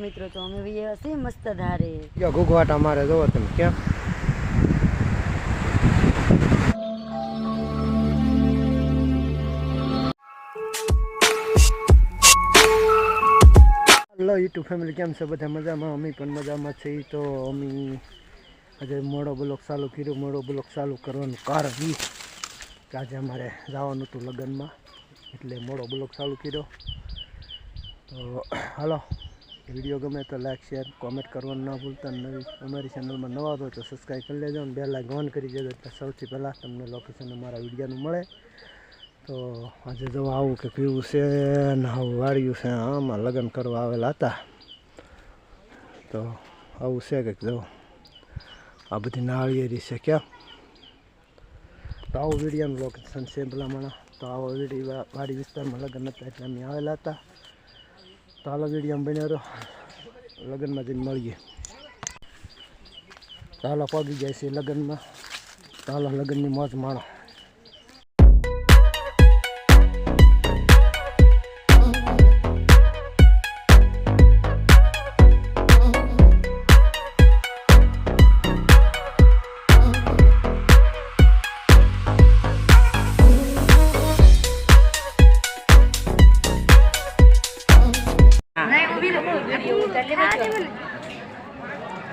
મિત્રો તો અમે બી હશે મસ્ત ધારે. જો ઘૂઘવાટા મારે જોવો તમે ક્યાં? હેલો યુટ્યુબ ફેમિલી કેમ છે? બધા મજામાં? અમે પણ મજામાં છીએ. તો અમે આજે મોડો બ્લોક ચાલુ કર્યો. મોડો બ્લોક ચાલુ કરવાનું કારણ એ કે આજે અમારે જવાનું હતું લગ્નમાં. એટલે મોડો બ્લોક ચાલુ કર્યો. તો હાલો વીડિયો ગમે તો લાઈક શેર કોમેન્ટ કરવાનું ના ભૂલતા. નવી, અમારી ચેનલમાં નવા હોય તો સબસ્ક્રાઈબ કરી લેજો અને બે લાઈક ઓન કરી દેજો, એટલે સૌથી પહેલાં તમને લોકેશન અમારા વિડીયોનું મળે. તો આજે જો આવું કે પીવું છે ને આવું વાળ્યું છે, આમાં લગ્ન કરવા આવેલા હતા. તો આવું છે કંઈક જો. આ બધી નાળિયેરી છે ક્યાં? તો આવું વિડીયાનું લોકેશન છે ભલામણ. તો આવો વીડિયો વાડી વિસ્તારમાં લગ્ન હતા એટલે અમે આવેલા હતા. તો હાલો વીડિયો બન્યો રહ્યો લગ્નમાં જઈને મળીએ. તો હાલો પગી જાય છે લગ્નમાં. તો હાલો લગ્નની મોજ માણો.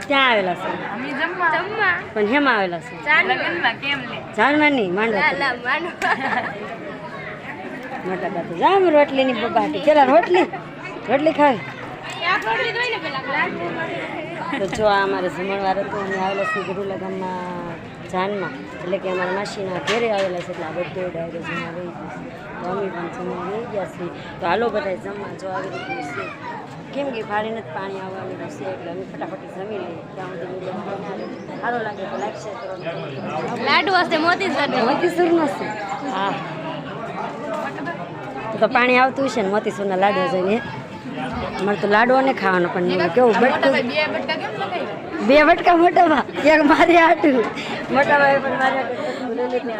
ક્યાં આવેલા છે. પણ હેમાં આવેલા છે. માંડવા મોટા બાપુ જામ રોટલીની પેલા રોટલી રોટલી ખાવી તો જો આ અમારે જમણવાર હતું અમે આવેલા છીએ ગુરુ લગનમાં જાનમાં. એટલે કે અમારા માસીના ઘેરે આવેલા છે એટલે આ બધો ડાયરો જમવા રહી ગયો છે. તો અમે પણ જમવા રહી ગયા છીએ. તો હાલો બધા જમવા જો આવી રીતનું છે. કેમ કે ફાળીને જ પાણી આવવાનું છે એટલે અમે ફટાફટ જમી લઈએ. ત્યાં સુધી સારો લાગે તો લાઈક શેર કરો. લાડુ હશે મોતી સર મોતીસૂરનો છે હા. તો પાણી આવતું છે ને મોતીસૂરના લાડવા જોઈને. મારે તો લાડુ ને ખાવાનો પણ કેવું બટકું? બે બટકા મોટા ભા એક મારી આટું મોટા ભાઈ પણ મારી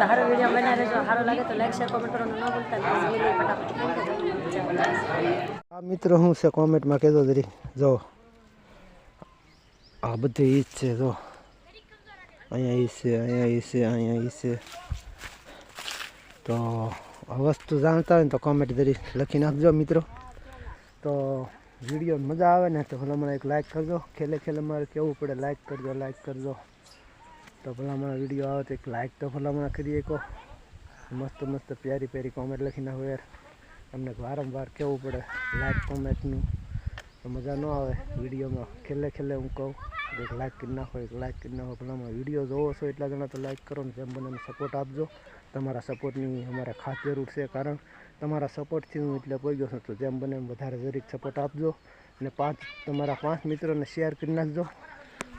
સારો વીડિયો બનાવે જો સારો લાગે તો લાઈક શેર કોમેન્ટ કરવાનું ન ભૂલતા ફટાફટ. આ મિત્રો શું છે કોમેન્ટમાં કહેતો જરી. જો, આ બધું ઈ જ છે, જો. અહીંયા ઈ છે, અહીંયા ઈ છે, અહીંયા ઈ છે. તો વસ્તુ જાણતા હોય ને તો કોમેન્ટ જરી લખી નાખજો મિત્રો. તો વીડિયો મજા આવે ને તો ભલામણ એક લાઈક કરજો. ખેલે ખેલે મારે કહેવું પડે લાઈક કરજો લાઈક કરજો. તો ભલામણ વીડિયો આવે તો એક લાઈક તો ભલામણ કરી શકો. મસ્ત મસ્ત પ્યારી પ્યારી કોમેન્ટ લખી નાખો યાર. તમને વારંવાર કહેવું પડે લાઈક કોમેન્ટનું તો મજા ન આવે વિડીયોમાં. છેલ્લે છેલ્લે હું કહું, એક લાઈક કરી નાખો, એક લાઈક કરી નાખો. ભલામાં વીડિયો જોવો છો એટલા જણા તો લાઈક કરો ને જેમ બને સપોર્ટ આપજો. તમારા સપોર્ટની અમારે ખાસ જરૂર છે. કારણ તમારા સપોર્ટથી હું એટલે પહોંચ્યો છું. તો જેમ બને એમ વધારે જરીક સપોર્ટ આપજો. અને પાંચ, તમારા પાંચ મિત્રોને શેર કરી નાખજો.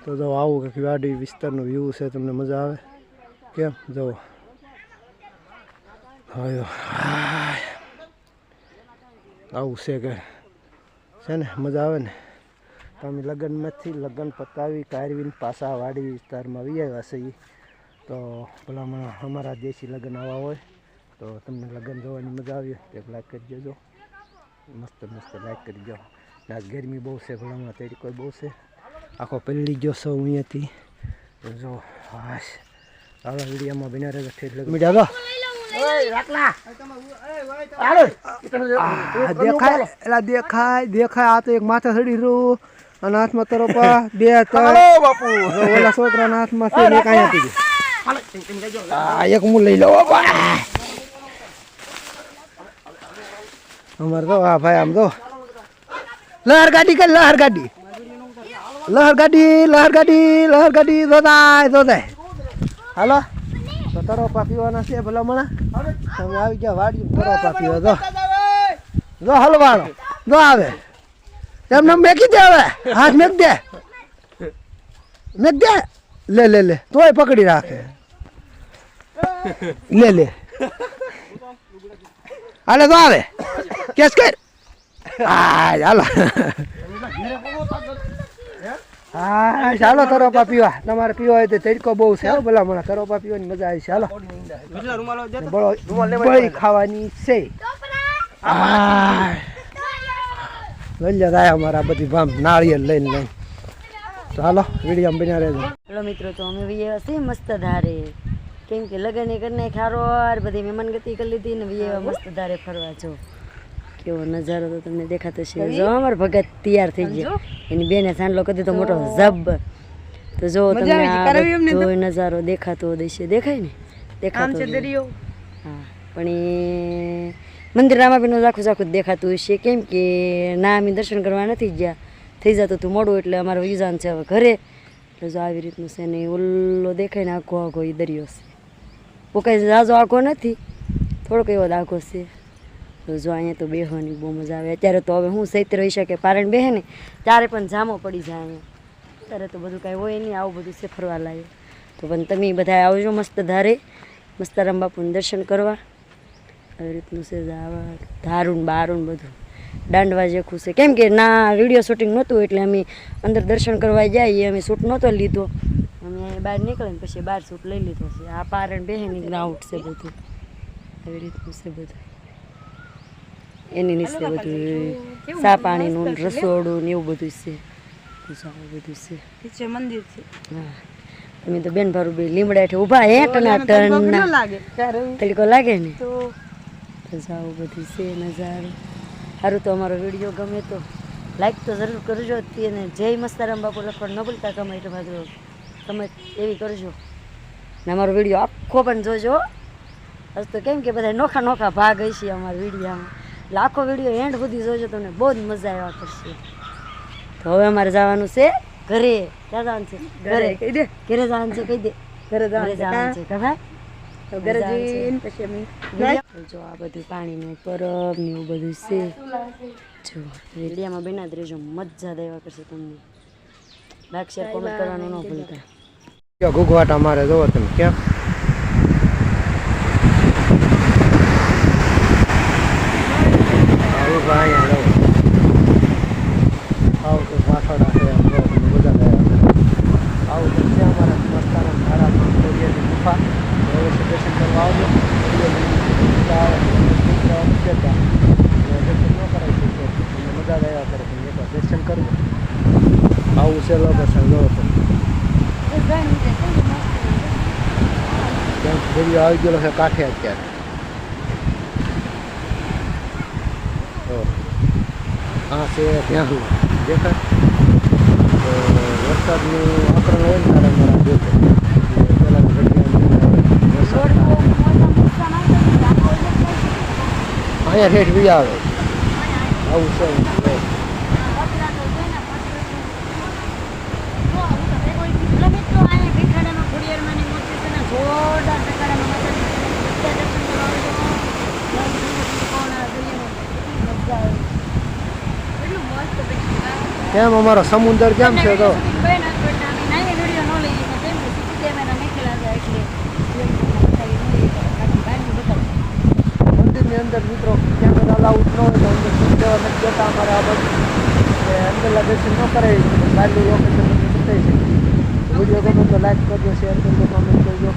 તો જો આવું કે વાડી વિસ્તારનો વ્યૂ છે, તમને મજા આવે. કેમ? જુઓ હા. આવું છે કે છે ને, મજા આવે ને. તમે લગ્નમાંથી લગ્ન પતાવી, કારવીને પાછા વાડી વિસ્તારમાં આવી આવ્યા છીએ. તો ભલામણ અમારા દેશી લગ્ન આવા હોય, તો તમને લગ્ન જોવાની મજા આવી તો લાઈક કરી દેજો. મસ્ત મસ્ત લાઈક કરી દો ને ગરમી બહુ છે ભલામણ તેરી કોઈ બહુ છે. આખો પલળી ગયો સૌ અહીંયાથી. જો, હાશ. આવા વિડીયોમાં બિના રહે ઠેઠ દો આ દેખાય એલા દેખાય દેખાય આ તો એક માથે ચડી રહ્યું. અને હાથમાં તરોપા બે ત્રણ. બાપુ. ઓલા છોકરાના હાથમાં છે એક અહીંયા દે આ એક હું લઈ લઉં બાપા અમારે તો આ ભાઈ આમ તો. લહર ગાડી કે લહર ગાડી? લહર ગાડી લહર ગાડી લહર ગાડી જોતાય જોતાય હાલો. તો તરોપા પીવાના છે ભલામણા. તમે આવી ગયા વાડી તરોપા પીવા. જો. જો હલવાળો જો આવે. એમને મેકી દે હવે. હાથ મેક દે. મેક દે. લે લે લે. તોય પકડી રાખે. લે લે. હાલે તો આવે. કેસ કર. આ ચાલો હા ચાલો તરોપા પીવા. તમારે પીવા હોય તો તડકો બહુ છે હો ભલા મને તરોપા પીવાની મજા આવી છે. ચાલો બળી ખાવાની છે. આ લઈ લે થાય અમારા બધી ભામ નાળિયેર લઈને લઈને. ચાલો વીડિયો બન્યા રહેજો. હેલો મિત્રો તો અમે વિયે હશે મસ્ત ધારે. કેમ કે લગન એ કરીને ખારોર બધી મહેમાન ગતિ કરી લીધી ને વિયે મસ્ત ધારે ફરવા જો. કેવો નજારો તો તમને દેખાતો છે જો અમાર ભગત તૈયાર થઈ ગયા. એની બેને સાંડલો કરી તો મોટો જબ તો જો તમને આ નજારો દેખાતો દેશે. દેખાય ને? દેખાતો હોય. હા પણ એ મંદિર રામાબીનું આખું આખું દેખાતું હશે. કેમ કે ના અમે દર્શન કરવા નથી ગયા. થઈ જતું હતું મોડું એટલે અમારું વિઝાન છે હવે ઘરે. એટલે જો આવી રીતનું છે ને ઓલ્લો દેખાય ને આખો આખો એ દરિયો છે. કોઈ કાંઈ ઝાઝો આખો નથી. થોડોક એવો જ આખો છે. તો જો અહીંયા તો બેહવાની બહુ મજા આવે. અત્યારે તો હવે હું ચૈત્ર રહી શકે પારણ બેહે ને, ત્યારે પણ જામો પડી જાય અહીંયા. અત્યારે તો બધું કાંઈ હોય નહીં, આવું બધું છે ફરવા લાગે તો પણ તમે બધા આવજો મસ્ત ધારે. મસ્ત બાપુનું દર્શન કરવા. આવી રીતનું છે ધારું બારું બધું. દાંડવા જે છે. કેમ કે ના, વીડિયો શૂટિંગ નહોતું એટલે અમે અંદર દર્શન કરવા જઈએ અમે શૂટ નહોતો લીધો. અમે અહીંયા બહાર નીકળે ને પછી બહાર શૂટ લઈ લીધો છે. આ પારણ બેહેની ગ્રાઉન્ડ છે બધું. આવી રીતનું છે બધું. એની નીચે બધું સા પાણીનું રસોડું ને એવું બધું છે. બધું છે. નીચે મંદિર છે. હા. તમે તો બેન ભારું બે લીમડા હેઠે ઊભા હે ટના ટન તડકો લાગે ને? તો જાવ બધું છે નજારો. સારું તો અમારો વીડિયો ગમે તો લાઈક તો જરૂર કરજો તેને જય મસ્તારામ બાપુ લખવાનું ન ભૂલતા એટલે બાજુ તમે એવી કરજો. ને અમારો વીડિયો આખો પણ જોજો. હજ તો કેમ કે બધા નોખા નોખા ભાગ હશે અમારા વિડીયામાં. એટલે આખો વીડિયો એન્ડ સુધી જોજો તમને બહુ જ મજા આવ્યા કરશે. તો હવે અમારે જવાનું છે ઘરે. ક્યાં જવાનું છે? ઘરે કહી દે. ઘરે જવાનું છે કહી દે. ઘરે જવાનું છે ખબર તો ઘરે જઈને પછી અમે જો આ બધું પાણીનું પરબ ને એવું બધું છે. જો રેડિયામાં બેના જ રહેજો મજા દેવા કરશે તમને. શેર કોમેન્ટ કરવાનું ન ભૂલતા. જો અમારે જોવો તમે ક્યાં આવું તો અહીંયા રહો આવું તો પાછળ છે આમ જો તમે બધા ગયા આવું તો છે અમારા મસ્તાના સારા દરિયાની ગુફા હવે છે દર્શન કરવા આવજો દરિયાની ગુફા આવે, દર્શન કરવા નથી જતા. અને દર્શન ન કરાય છે તો તમને મજા જ આવ્યા કરે તમે એકવાર દર્શન કરજો આવું છે લોકેશન જોવો તમે ત્યાં દરિયો આવી ગયેલો છે કાંઠે અત્યારે. હા છે ત્યાં દેખાય. તો વરસાદનું આકરણ હોય ને ત્યારે અમારા દેખાય અહીંયા રેટ બી આવે. આવું છે. કેમ? અમારો સમુદ્ર કેમ છે તો? મંદિરની અંદર મિત્રો કેમેરા લાઉડ ન હોય તો અંદર દેવા નથી જતા અમારે આ બધું અંદરના દર્શન ન કરાય બહારનું લોકેશન બતાવી છે. વીડિયો ગમે તો લાઈક કરજો શેર કરજો કોમેન્ટ કરજો.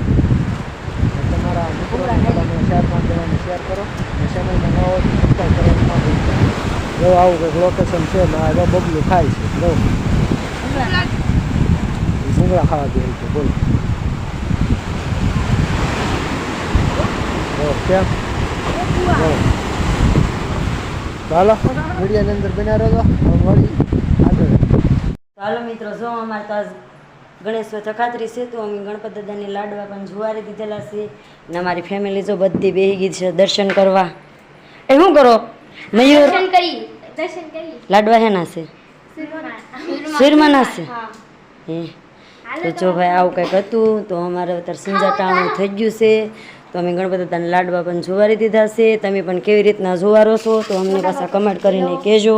જો આવું કંઈક લોકેશન છે ને આ જો બબલું ખાય છે જો ભૂંગળા ખાવા દે છે બોલો જો કેમ જો ચાલો વિડીયોની અંદર બન્યા રહેજો હવે મળી આગળ હાલો મિત્રો જો અમારે તો આજ ગણેશ ચકાત્રી છે તો અમે ગણપત દાદાને લાડવા પણ જુવારી દીધેલા છે. ને અમારી ફેમિલી જો બધી બેહી ગઈ છે દર્શન કરવા. એ શું કરો? મયુર? દર્શન કરી દર્શન કરી. લાડવા હેના છે? શિરમાના. છે? હે. તો જો ભાઈ આવું કંઈક હતું તો અમારે અત્યારે સિંજાટાણું થઈ ગયું છે. તો અમે ગણપતિ દાદાના લાડવા પણ જોવારી દીધા છે. તમે પણ કેવી રીતના જોવારો છો તો અમને પાછા કમેન્ટ કરીને કહેજો.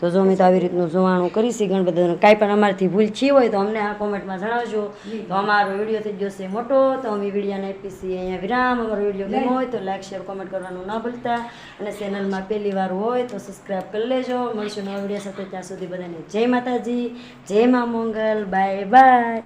તો જો અમે તો આવી રીતનું જોવાનું કરીશી ગણપત કાંઈ પણ અમારથી ભૂલ છી હોય તો અમને આ કોમેન્ટમાં જણાવજો. તો અમારો વીડિયો થઈ ગયો છે મોટો, તો અમે વિડીયોને આપીશી અહીંયા વિરામ. અમારો વીડિયો ગમો હોય તો લાઈક, શેર, કોમેન્ટ કરવાનું ના ભૂલતા. અને ચેનલમાં પહેલી વાર હોય તો સબસ્ક્રાઈબ કરી લેજો. મળશું નવા વીડિયો સાથે ત્યાં સુધી બધાને જય માતાજી, જય મા મંગલ, બાય બાય.